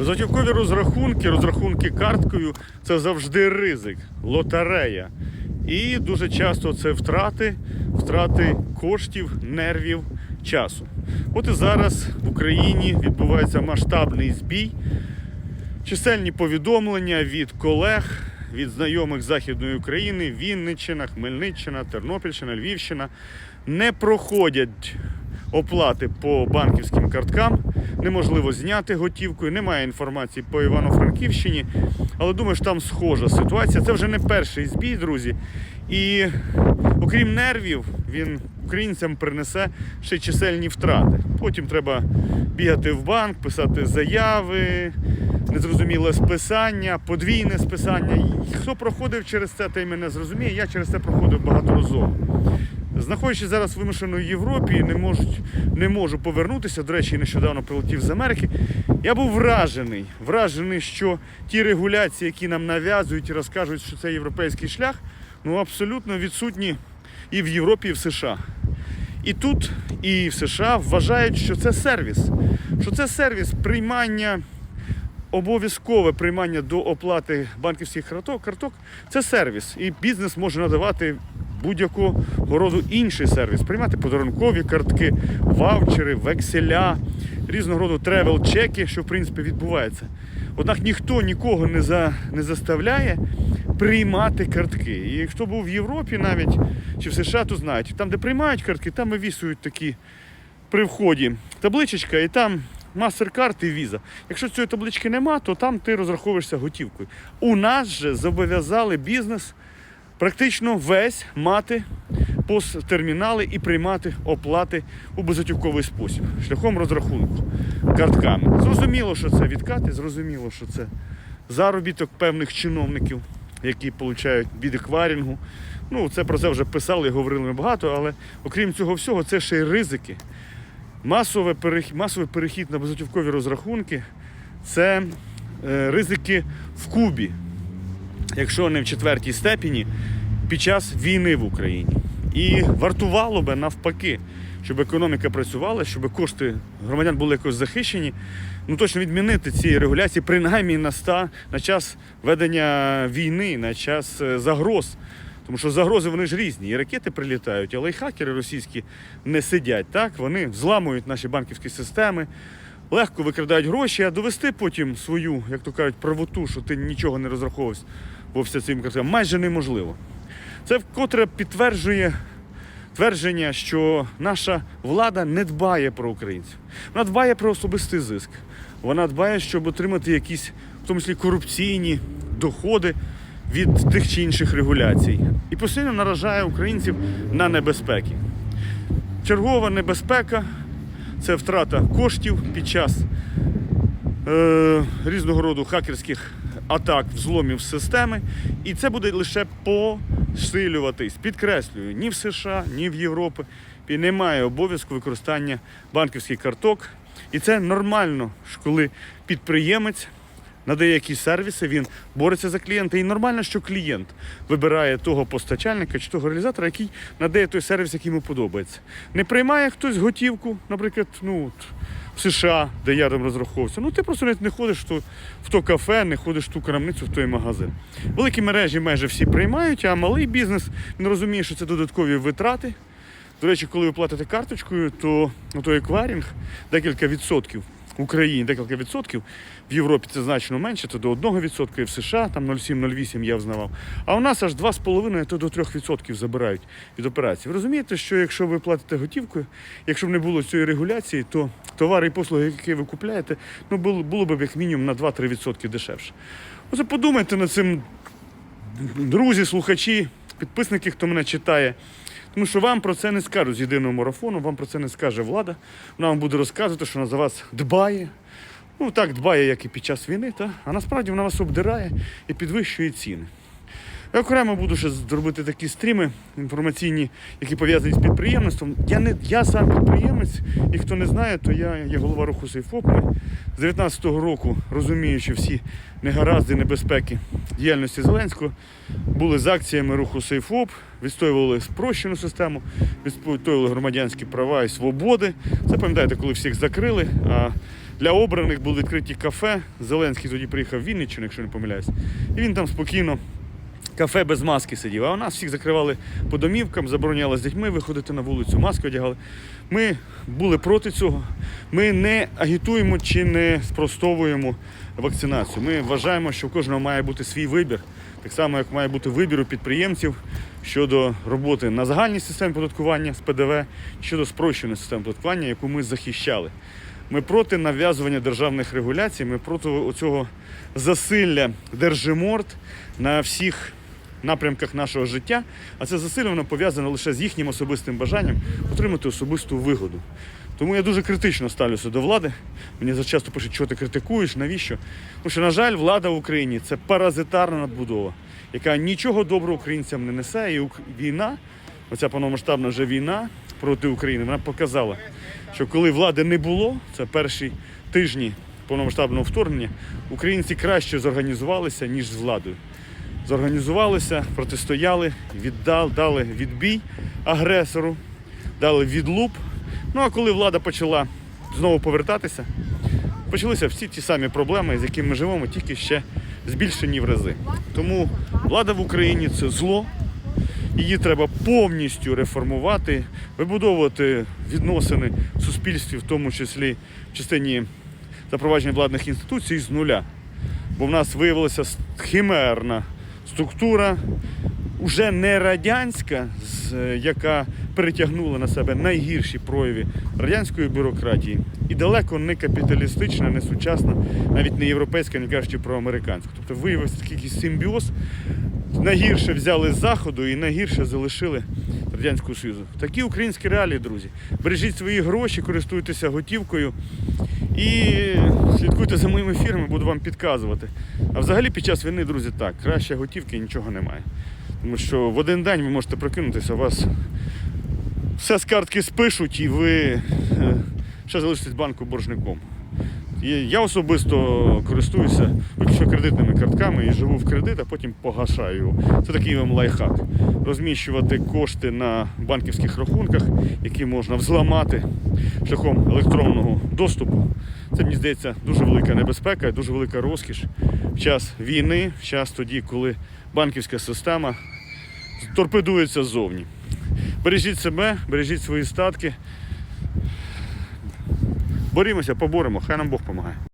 Безготівкові розрахунки, розрахунки карткою це завжди ризик, лотерея. І дуже часто це втрати, втрати коштів, нервів, часу. От і зараз в Україні відбувається масштабний збій. Чисельні повідомлення від колег, від знайомих Західної України, Вінниччина, Хмельниччина, Тернопільщина, Львівщина не проходять оплати по банківським карткам. Неможливо зняти готівкою, немає інформації по Івано-Франківщині, але думаю, що там схожа ситуація. Це вже не перший збій, друзі. І окрім нервів, він українцям принесе ще чисельні втрати. Потім треба бігати в банк, писати заяви, незрозуміле списання, подвійне списання. І Хто проходив через це, той мене зрозуміє. Я через це проходив багаторазово. Знаходячись зараз в вимушеній Європі, не, можуть, не можу повернутися. До речі, нещодавно прилетів з Америки. Я був вражений, вражений, що ті регуляції, які нам нав'язують і розкажуть, що це європейський шлях, ну абсолютно відсутні і в Європі, і в США. І тут, і в США вважають, що це сервіс. Що це сервіс приймання, обов'язкове приймання до оплати банківських карток це сервіс. І бізнес може надавати будь-якого роду інший сервіс, приймати подарункові картки, ваучери, векселя, різного роду тревел-чеки, що в принципі відбувається. Однак ніхто нікого не, за, не заставляє приймати картки. І якщо був в Європі навіть чи в США, то знають, там, де приймають картки, там вивісують такі при вході табличечка, і там MasterCard і Visa. Якщо цієї таблички нема, то там ти розраховуєшся готівкою. У нас же зобов'язали бізнес практично весь мати посттермінали і приймати оплати у безготівковий спосіб, шляхом розрахунку картками. Зрозуміло, що це відкати, зрозуміло, що це заробіток певних чиновників, які отримують від еквайрінгу. Ну, це про це вже писали і говорили ми багато, але окрім цього всього, це ще й ризики. Масовий перехід, масовий перехід на безготівкові розрахунки це е, ризики в Кубі, якщо не в четвертій степені, під час війни в Україні. І вартувало би навпаки, щоб економіка працювала, щоб кошти громадян були якось захищені. Ну точно відмінити ці регуляції, принаймні на, ста, на час ведення війни, на час е, загроз. Тому що загрози вони ж різні. І ракети прилітають, але й хакери російські не сидять. Так? Вони взламують наші банківські системи, легко викрадають гроші, а довести потім свою, як то кажуть, правоту, що ти нічого не розраховувався по всім цим майже неможливо. Це вкотре підтверджує твердження, що наша влада не дбає про українців. Вона дбає про особистий зиск. Вона дбає, щоб отримати якісь, в тому числі корупційні доходи від тих чи інших регуляцій. І постійно наражає українців на небезпеки. Чергова небезпека це втрата коштів під час е, різного роду хакерських атак, взломів системи. І це буде лише посилюватись. Підкреслюю, ні в США, ні в Європі немає обов'язку використання банківських карток. І це нормально, коли підприємець надає якісь сервіси, він бореться за клієнта. І нормально, що клієнт вибирає того постачальника чи того реалізатора, який надає той сервіс, який йому подобається. Не приймає хтось готівку, наприклад, ну, в США, де я там розраховувався. Ну ти просто навіть не ходиш то, в то кафе, не ходиш в ту крамницю, в той магазин. Великі мережі майже всі приймають, а малий бізнес не розуміє, що це додаткові витрати. До речі, коли ви платите карточкою, то ну, той еквайринг декілька відсотків в Україні, декілька відсотків. В Європі це значно менше, це до 1%, і в США там 0,7-0,8 я взнавав. А у нас аж 2,5 то до 3% забирають від операцій. Ви розумієте, що якщо ви платите готівкою, якщо б не було цієї регуляції, то товари і послуги, які ви купляєте, ну було, було б як мінімум на 2-3% дешевше. Оце подумайте над цим, друзі, слухачі, підписники, хто мене читає. Тому що вам про це не скажуть з єдиного марафону, вам про це не скаже влада. Вона вам буде розказувати, що вона за вас дбає. Ну так дбає, як і під час війни, та? а насправді вона вас обдирає і підвищує ціни. Я окремо буду ще зробити такі стріми інформаційні, які пов'язані з підприємництвом. Я не я сам підприємець, і хто не знає, то я є голова руху Сейфоп. З 19-го року, розуміючи всі негаразди, небезпеки діяльності Зеленського, були з акціями руху Сейфоп, відстоювали спрощену систему, відстоювали громадянські права і свободи. Це пам'ятаєте, коли всіх закрили. А Для обраних були відкриті кафе. Зеленський тоді приїхав в Вінниччину, якщо не помиляюсь. І він там спокійно кафе без маски сидів. А у нас всіх закривали по домівкам, забороняли з дітьми виходити на вулицю, маски одягали. Ми були проти цього. Ми не агітуємо чи не спростовуємо вакцинацію. Ми вважаємо, що у кожного має бути свій вибір, так само, як має бути вибір у підприємців щодо роботи на загальній системі податкування з ПДВ, щодо спрощеної системи податкування, яку ми захищали. Ми проти нав'язування державних регуляцій, ми проти цього засилля держиморд на всіх напрямках нашого життя, а це засилля воно пов'язане лише з їхнім особистим бажанням отримати особисту вигоду. Тому я дуже критично ставлюся до влади. Мені зачасто пишуть, що ти критикуєш, навіщо? Тому що, на жаль, влада в Україні це паразитарна надбудова, яка нічого доброго українцям не несе. І війна, оця повномасштабна вже війна проти України, вона показала, що коли влади не було, це перші тижні повномасштабного вторгнення, українці краще зорганізувалися, ніж з владою зорганізувалися, протистояли, віддали, дали відбій агресору, дали відлуп. Ну а коли влада почала знову повертатися, почалися всі ті самі проблеми, з якими ми живемо, тільки ще збільшені в рази. Тому влада в Україні це зло. Її треба повністю реформувати, вибудовувати відносини в суспільстві, в тому числі в частині запровадження владних інституцій з нуля. Бо в нас виявилася химерна структура, уже не радянська, яка перетягнула на себе найгірші прояви радянської бюрократії, і далеко не капіталістична, не сучасна, навіть не європейська, не кажучи про американську. Тобто виявився такий симбіоз. Найгірше взяли з заходу і найгірше залишили Радянського Союзу. Такі українські реалії, друзі. Бережіть свої гроші, користуйтеся готівкою і слідкуйте за моїми фірмами, буду вам підказувати. А взагалі під час війни, друзі, так, краще готівки нічого немає. Тому що в один день ви можете прокинутися, у вас все з картки спишуть і ви е, ще залишитесь банку боржником. І Я особисто користуюся виключно кредитними картками і живу в кредит, а потім погашаю його. Це такий вам лайфхак. Розміщувати кошти на банківських рахунках, які можна взламати шляхом електронного доступу. Це мені здається дуже велика небезпека, і дуже велика розкіш в час війни, в час тоді, коли банківська система торпедується ззовні. Бережіть себе, бережіть свої статки. Борімося, поборемо, хай нам Бог допомагає.